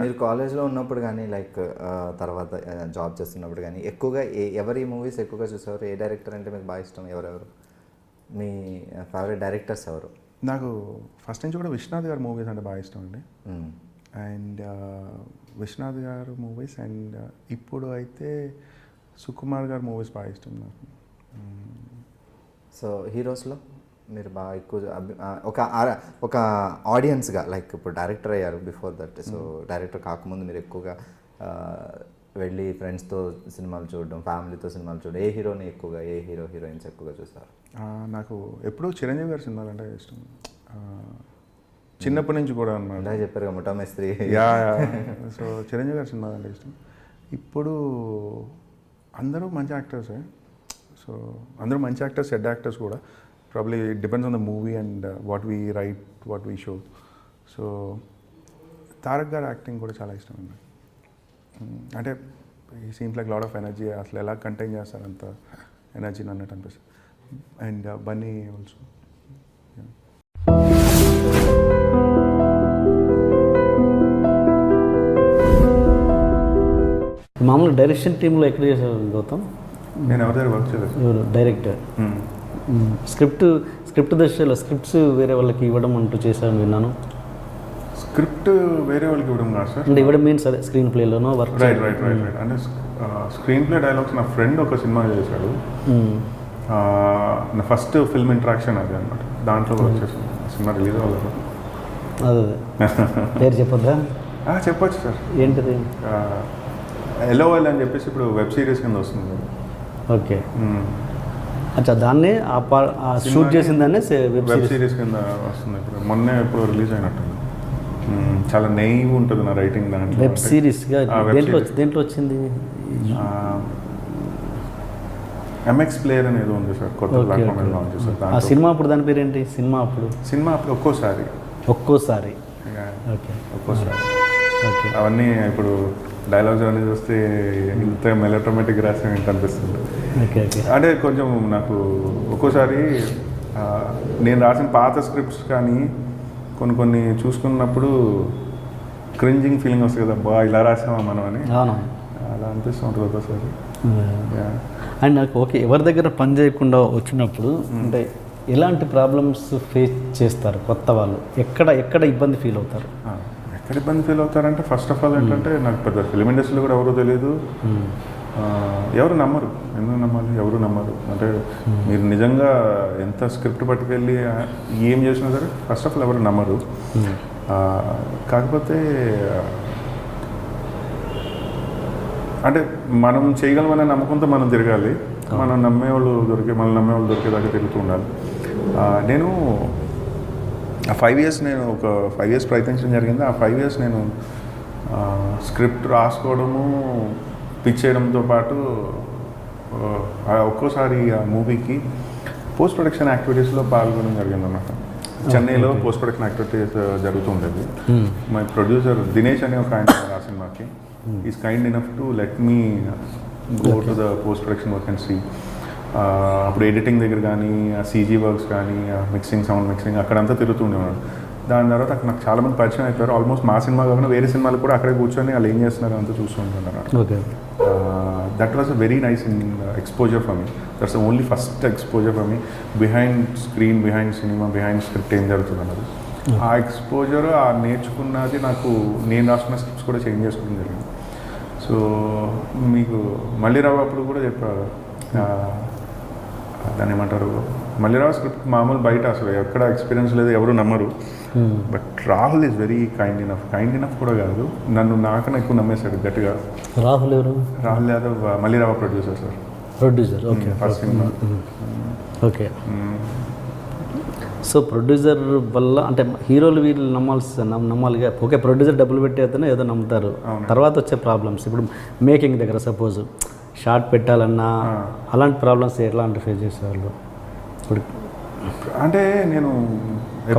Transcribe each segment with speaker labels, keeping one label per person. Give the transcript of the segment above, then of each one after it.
Speaker 1: మీరు కాలేజ్లో ఉన్నప్పుడు కానీ లైక్ తర్వాత జాబ్ చేస్తున్నప్పుడు కానీ ఎక్కువగా ఏ ఎవరి మూవీస్ ఎక్కువగా చూసేవారు? ఏ డైరెక్టర్ అంటే మీకు బాగా ఇష్టం? ఎవరెవరు? మీ ఫేవరెట్ డైరెక్టర్స్ ఎవరు?
Speaker 2: నాకు ఫస్ట్ నుంచి కూడా విశ్వనాథ్ గారి మూవీస్ అంటే బాగా ఇష్టం అండి. అండ్ విశ్వనాథ్ గారు మూవీస్ అండ్ ఇప్పుడు అయితే సుకుమార్ గారి మూవీస్ బాగా ఇష్టం నాకు.
Speaker 1: సో హీరోస్లో మీరు బాగా ఎక్కువ ఒక ఒక ఆడియన్స్గా లైక్ ఇప్పుడు డైరెక్టర్ అయ్యారు బిఫోర్ దట్. సో డైరెక్టర్ కాకముందు మీరు ఎక్కువగా వెళ్ళి ఫ్రెండ్స్తో సినిమాలు చూడడం ఫ్యామిలీతో సినిమాలు చూడడం ఏ హీరోని ఎక్కువగా ఏ హీరో హీరోయిన్స్ ఎక్కువగా చూసారు
Speaker 2: ఆ, నాకు ఎప్పుడూ చిరంజీవి గారి సినిమాలు అంటే ఇష్టం. చిన్నప్పటి నుంచి కూడా అనమాట
Speaker 1: ఇందాక చెప్పారు ముఠా మేస్త్రి
Speaker 2: యా సో చిరంజీవి గారి సినిమాలు అంటే ఇష్టం. ఇప్పుడు అందరూ మంచి యాక్టర్సే. సో అందరూ మంచి యాక్టర్స్ సెడ్ యాక్టర్స్ కూడా. Probably it depends on the movie and what we write what we show so Tarak గారి యాక్టింగ్ కూడా చాలా ఇష్టం అండి. అంటే ఈ scenes like lot of energy అసలు ఎలా కంటైన్ చేస్తారు అంత ఎనర్జీని అన్నట్టు అనిపిస్తుంది. అండ్ బన్నీ ఆల్సో
Speaker 3: మామూలు డైరెక్షన్ టీంలో ఎక్కడ చేశారు గౌతమ్?
Speaker 2: నేను ఎవరి దగ్గర వర్క్ చేయలేదు.
Speaker 3: డైరెక్టర్. స్క్రిప్ట్ స్క్రిప్ట్ దశలో స్క్రిప్ట్స్ వేరే వాళ్ళకి ఇవ్వడం అంటూ చేశాను విన్నాను.
Speaker 2: స్క్రిప్ట్ వేరే వాళ్ళకి ఇవ్వడం కాదు సార్.
Speaker 3: అంటే ఇవ్వడం మీన్స్ అదే screen ప్లేలోనో work
Speaker 2: right right right right అంటే స్క్రీన్ ప్లే డైలాగ్స్ నా ఫ్రెండ్ ఒక సినిమా చేశాడు. ఆ, నా ఫస్ట్ ఫిల్మ్ ఇంట్రాక్షన్ అది అనమాట దాంట్లో వర్క్ చేసాను సినిమా రిలీజ్ అవ్వలేదు.
Speaker 3: అదే పేరు చెప్పొద్దా?
Speaker 2: చెప్పొచ్చు సార్.
Speaker 3: ఏంటిది?
Speaker 2: ఎల్ఓఎల్ అని చెప్పేసి ఇప్పుడు వెబ్ సిరీస్ కింద వస్తుంది.
Speaker 3: ఓకే.
Speaker 2: మ్మ్.
Speaker 3: అచ్చా దాన్నే ఆ షూట్ చేసిన దాన్నే వెబ్ సిరీస్.
Speaker 2: సిరీస్ కింద వస్తుంది ఇప్పుడు. మొన్నే ఇప్పుడు రిలీజ్ అయినట్టు. చాలా నెయ్యి ఉంటుంది నా రైటింగ్ దాంట్లో.
Speaker 3: వెబ్ సిరీస్గా
Speaker 2: వెబ్
Speaker 3: దేంట్లో
Speaker 2: సిరీస్.
Speaker 3: దేంట్లో వచ్చింది?
Speaker 2: ఎంఎక్స్ ప్లేయర్ అనేది ఉంది సార్ కొత్త ప్లాట్ఫామ్. లాంచ్ చేశారు
Speaker 3: ఆ సినిమా అప్పుడు దాని పేరు ఏంటి సినిమా అప్పుడు?
Speaker 2: సినిమా అప్పుడు ఒక్కోసారి.
Speaker 3: ఒక్కోసారి. ఓకే.
Speaker 2: ఒక్కోసారి.
Speaker 3: ఓకే.
Speaker 2: అవన్నీ ఇప్పుడు డైలాగ్స్ అన్నీ చూస్తే ఇంత మెలోటోమేటిక్ రాసి ఏంటి అనిపిస్తుంది.
Speaker 3: Okay okay.
Speaker 2: అంటే కొంచెం నాకు ఒక్కోసారి నేను రాసిన పాత స్క్రిప్ట్స్ కానీ కొన్ని కొన్ని చూసుకున్నప్పుడు క్రింజింగ్ ఫీలింగ్ వస్తుంది కదా బా ఇలా రాసామా మనం అని. అలా అనిపిస్తుంటుంది ఒక్కోసారి. Yeah.
Speaker 3: అండ్ నాకు ఓకే ఎవరి దగ్గర పని చేయకుండా వచ్చినప్పుడు అంటే ఎలాంటి ప్రాబ్లమ్స్ ఫేస్ చేస్తారు కొత్త వాళ్ళు? ఎక్కడ ఎక్కడ ఇబ్బంది ఫీల్ అవుతారు?
Speaker 2: ఎక్కడ ఇబ్బంది ఫీల్ అవుతారంటే ఫస్ట్ ఆఫ్ ఆల్ ఏంటంటే నాకు పెద్ద ఫిలిం ఇండస్ట్రీలో కూడా ఎవరో తెలియదు ఆ, ఎవరు నమ్మరు. ఎందుకు నమ్మాలి? ఎవరు నమ్మరు? అంటే మీరు నిజంగా ఎంత స్క్రిప్ట్ పట్టుకెళ్ళి ఏం చేసినా సరే ఫస్ట్ ఆఫ్ ఆల్ ఎవరు నమ్మరు. ఆ, కాకపోతే అంటే మనం చేయగలమనే నమ్మకంతో మనం తిరగాలి. మనం నమ్మేవాళ్ళు దొరికే మనం నమ్మేవాళ్ళు దొరికేదాకా తిరుగుతూ ఉండాలి. నేను ఆ ఫైవ్ ఇయర్స్ నేను ఒక ఫైవ్ ఇయర్స్ ప్రయత్నించడం జరిగింది. ఆ ఫైవ్ ఇయర్స్ నేను స్క్రిప్ట్ రాసుకోవడము పిచ్ చేయడంతో పాటు ఆ, ఒక్కోసారి ఆ మూవీకి పోస్ట్ ప్రొడక్షన్ యాక్టివిటీస్లో పాల్గొనడం జరిగింది అన్నమాట చెన్నైలో పోస్ట్ ప్రొడక్షన్ యాక్టివిటీస్ జరుగుతుండేది మై ప్రొడ్యూసర్ దినేష్ అనే ఒక ఆయన ఆ సినిమాకి is kind enough to let me go to the post production work and see అప్పుడు ఎడిటింగ్ దగ్గర కానీ ఆ సీజీ వర్క్స్ కానీ మిక్సింగ్ సౌండ్ మిక్సింగ్ అక్కడంతా తిరుగుతుండేవాడు దాని తర్వాత అక్కడ నాకు చాలా మంది పరిచయం అయిపోయారు. ఆల్మోస్ట్ మా సినిమా కాకుండా వేరే సినిమాలు కూడా అక్కడే కూర్చొని వాళ్ళు ఏం చేస్తున్నారు అంతా చూస్తుంటున్నారు
Speaker 3: okay.
Speaker 2: That was a very nice in exposure for me that's only first exposure for me behind screen behind cinema behind script ఏం జరుగుతుంది అన్నది. ఆ ఎక్స్పోజర్ ఆ నేర్చుకున్నది నాకు నేను రాసుకున్న స్క్రిప్ట్స్ కూడా చేంజ్ చేసుకోవడం జరిగింది. సో మీకు మళ్ళీ రావు అప్పుడు కూడా చెప్పారు. ఆ, దాన్ని ఏమంటారు? మళ్ళీరావు స్క్రిప్ట్ మామూలు బయట అసలు ఎక్కడ ఎక్స్పీరియన్స్ లేదు ఎవరు నమ్మరు. But Rahul is very kind enough. Kind enough కూడా కాదు. నన్ను నాకన్నా ఎక్కువ నమ్మేశాడు గట్టిగా.
Speaker 3: రాహుల్ ఎవరు?
Speaker 2: Rahul Yadav Malli Raava producer sir.
Speaker 3: Producer okay.
Speaker 2: First cinema.
Speaker 3: Okay. So producer వల్ల అంటే హీరోలు వీళ్ళు నమ్మాల్సి నమ్- నమ్మాలిగా ఓకే ప్రొడ్యూసర్ డబ్బులు పెట్టేతనే ఏదో నమ్ముతారు. తర్వాత వచ్చే ప్రాబ్లమ్స్. ఇప్పుడు మేకింగ్ దగ్గర సపోజ్. షార్ట్ పెట్టాలన్నా అలాంటి ప్రాబ్లమ్స్ ఎలాంటి ఫేస్ చేసేవాళ్ళు? ఇప్పుడు
Speaker 2: అంటే నేను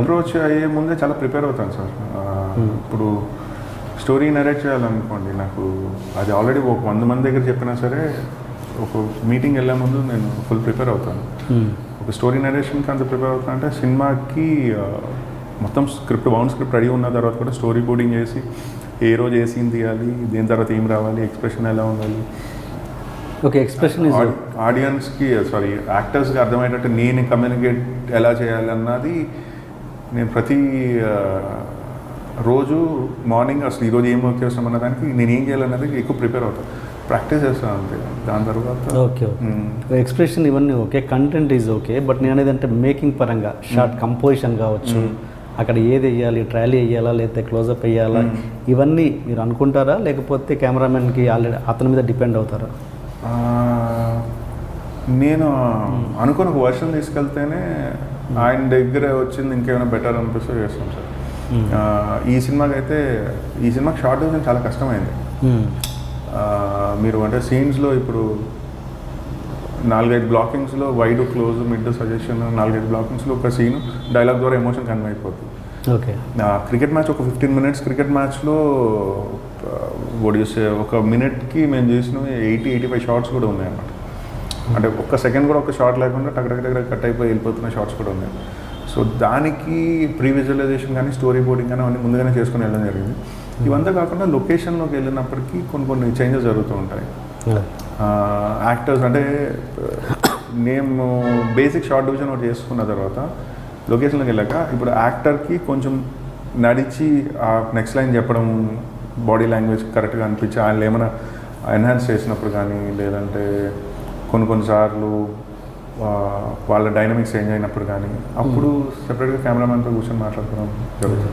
Speaker 2: అప్రోచ్ అయ్యే ముందే చాలా ప్రిపేర్ అవుతాను సార్. ఇప్పుడు స్టోరీ నరేట్ చేయాలనుకోండి నాకు అది ఆల్రెడీ ఒక వంద మంది దగ్గర చెప్పినా సరే ఒక మీటింగ్ వెళ్ళే ముందు నేను ఫుల్ ప్రిపేర్ అవుతాను. ఒక స్టోరీ నరేషన్కి అంత ప్రిపేర్ అవుతాను అంటే సినిమాకి మొత్తం స్క్రిప్ట్ బౌండ్ స్క్రిప్ట్ రెడీ ఉన్న తర్వాత కూడా స్టోరీ బోర్డింగ్ చేసి ఏ రోజు ఏ సీన్ తీయాలి దేని తర్వాత ఏం రావాలి ఎక్స్ప్రెషన్ ఎలా ఉండాలి
Speaker 3: ఓకే ఎక్స్ప్రెషన్
Speaker 2: ఆడియన్స్కి సారీ యాక్టర్స్కి అర్థమయ్యేటట్టు నేను కమ్యూనికేట్ ఎలా చేయాలన్నది నేను ప్రతి రోజు మార్నింగ్ అసలు ఈరోజు ఏం వర్క్ చేస్తామన్న దానికి నేను ఏం చేయాలన్నది ఎక్కువ ప్రిపేర్ అవుతాను ప్రాక్టీస్ చేస్తాను అంతే. దాని తర్వాత
Speaker 3: ఓకే. ఎక్స్ప్రెషన్ ఇవన్నీ okay content is okay but నేను అనేది అంటే మేకింగ్ పరంగా షార్ట్ కంపోజిషన్ కావచ్చు అక్కడ ఏది వేయాలి ట్రాలీ వేయాలా లేకపోతే క్లోజప్ వేయాలా ఇవన్నీ మీరు అనుకుంటారా? లేకపోతే కెమెరామెన్కి ఆల్రెడీ అతని మీద డిపెండ్ అవుతారా?
Speaker 2: నేను అనుకుని ఒక వర్షన్ తీసుకెళ్తేనే ఆయన దగ్గర వచ్చింది ఇంకేమైనా బెటర్ అనిపిస్తే చేస్తాం సార్. ఆ, ఈ సినిమాకి అయితే ఈ సినిమాకి షార్ట్ డివిజన్ చాలా కష్టమైంది. మీరు అంటే సీన్స్లో ఇప్పుడు నాలుగైదు బ్లాకింగ్స్లో వైడ్ క్లోజ్ మిడ్ సజెషన్ నాలుగైదు బ్లాకింగ్స్లో ఒక సీన్ డైలాగ్ ద్వారా ఎమోషన్ కన్వే అయిపోతుంది
Speaker 3: ఓకే
Speaker 2: క్రికెట్ మ్యాచ్ ఒక ఫిఫ్టీన్ మినిట్స్ క్రికెట్ మ్యాచ్లో ఒడిసే ఒక మినిట్కి మేము చేసిన ఎయిటీ ఎయిటీ ఫైవ్ షార్ట్స్ కూడా ఉన్నాయి అన్నమాట. అంటే ఒక్క సెకండ్ కూడా ఒక షార్ట్ లేకుండా టక్ టక్ టక్ కట్ అయిపోయి వెళ్ళిపోతున్న షార్ట్స్ కూడా ఉన్నాయి. సో దానికి ప్రీ విజువలైజేషన్ కానీ స్టోరీ బోర్డింగ్ కానీ అవన్నీ ముందుగానే చేసుకుని వెళ్ళడం జరిగింది. ఇవంతా కాకుండా లొకేషన్లోకి వెళ్ళినప్పటికీ కొన్ని కొన్ని చేంజెస్ జరుగుతూ ఉంటాయి. యాక్టర్స్ అంటే నేను బేసిక్ షార్ట్ డివిజన్ ఒకటి చేసుకున్న తర్వాత లొకేషన్లోకి వెళ్ళాక ఇప్పుడు యాక్టర్కి కొంచెం నడిచి ఆ నెక్స్ట్ లైన్ చెప్పడం బాడీ లాంగ్వేజ్ కరెక్ట్గా అనిపించి ఆయన ఏమైనా ఎన్హాన్స్ చేసినప్పుడు కానీ లేదంటే కొన్ని కొన్నిసార్లు వాళ్ళ డైనమిక్స్ చేంజ్ అయినప్పుడు కానీ అప్పుడు సెపరేట్గా కెమెరామెన్తో కూర్చొని మాట్లాడుకోవడం జరుగుతుంది.